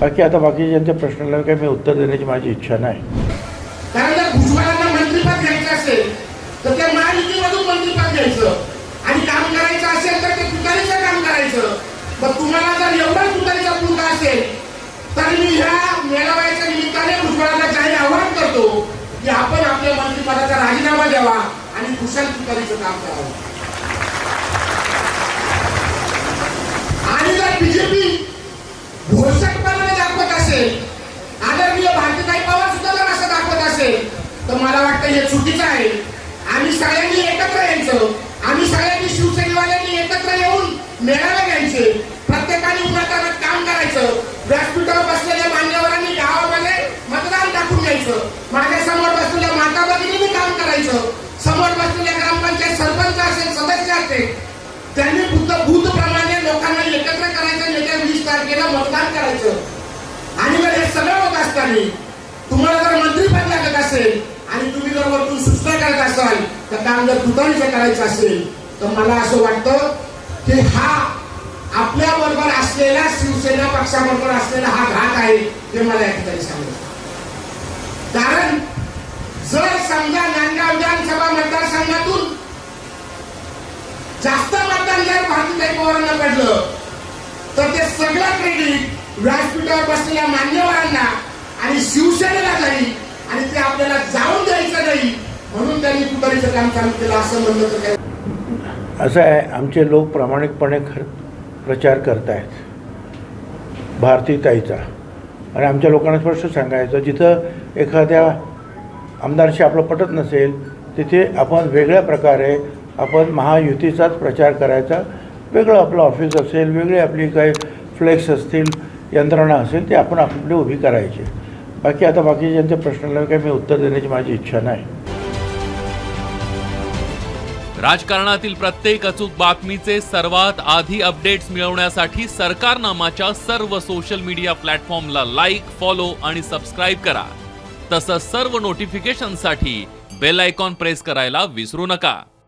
बाकी आता बाकीच्यांच्या प्रश्नाला काही मी उत्तर देण्याची माझी इच्छा नाही. कारण जर भुजबळांना मंत्रिपद घ्यायचं असेल तर त्या महायुतीमधून मंत्रिपद घ्यायचं. आणि काम करायचं असेल तर ते तुतारीचं काम करायचं. मग तुम्हाला जर एवढा तुतारीचा पुरता असेल तर मी ह्या मेळाव्याच्या निमित्ताने भुजबळांना जाहीर आवाहन करतो की आपण आपल्या मंत्रिपदाचा राजीनामा द्यावा आणि कुशल तुतारीचं काम करावं आणि जर बीजेपी घोषकपणाने दाखवत असेल. आदरणीय भारतीताई पवार सुद्धा जर असं दाखवत असेल तर मला वाटतं हे चुकीचं आहे. आम्ही सगळ्यांनी एकत्र यायचं. आम्ही सगळ्यांनी शिवसेनेवाल्यांनी एकत्र येऊन मेळावे घ्यायचे. प्रत्येकाने उन्हातानात काम करायचं. व्यासपीठावर बसलेल्या मान्यवरांनी गावामध्ये मतदान टाकून द्यायचं माझ्यासमोर बसलेल्या माता भगिनींनी काम करायचं. समोर बसलेल्या ग्रामपंचायत सरपंच असेल सदस्य असेल त्यांनी बुद्ध बुद्ध प्रमाण एकत्र करायचं येत्या वीस तारखेला मतदान करायचं आणि जर हे सगळं असताना तुम्हाला जर मंत्रीपद लागत असेल आणि तुम्ही जर वरतून सूचना करत असाल तर काम जर तुतारीचं करायचं असेल तर मला असं वाटतं की हा आपल्या बरोबर असलेला शिवसेना पक्षाबरोबर असलेला हा घात आहे हे मला या ठिकाणी सांगितलं कारण जर समजा नांदगाव विधानसभा मतदारसंघातून जास्त मतदान जर भारतीय पवारांना पडलं तर ते सगळं क्रेडिट व्यासपीठावर बसलेल्या मान्यवरांना आणि शिवसेनेला नाही आणि ते आपल्याला जाऊन द्यायचं नाही म्हणून त्यांनी तुतारीचं काम चालू केलं असं म्हणलं तर काय? असं आहे आमचे लोक प्रामाणिकपणे खर प्रचार करत आहेत भारतीताईचा आणि आमच्या लोकांना स्पष्ट सांगायचं जिथं एखाद्या आमदारशी आपलं पटत नसेल तिथे आपण वेगळ्या प्रकारे आपण महायुतीचाच प्रचार करायचा. वेगळं आपलं ऑफिस असेल वेगळी आपली काही फ्लेक्स असतील यंत्रणा असेल ते आपण आपली उभी करायची. बाकी आता बाकीच्यांच्या प्रश्नाला काही मी उत्तर देण्याची माझी इच्छा नाही. राजकारणातील प्रत्येक अचूक बातमीचे सर्वात आधी अपडेट्स मिळवण्यासाठी सरकारनामाच्या सर्व सोशल मीडिया प्लॅटफॉर्मला लाईक फॉलो आणि सबस्क्राईब करा. तसंच सर्व नोटिफिकेशनसाठी बेल आयकॉन प्रेस करायला विसरू नका.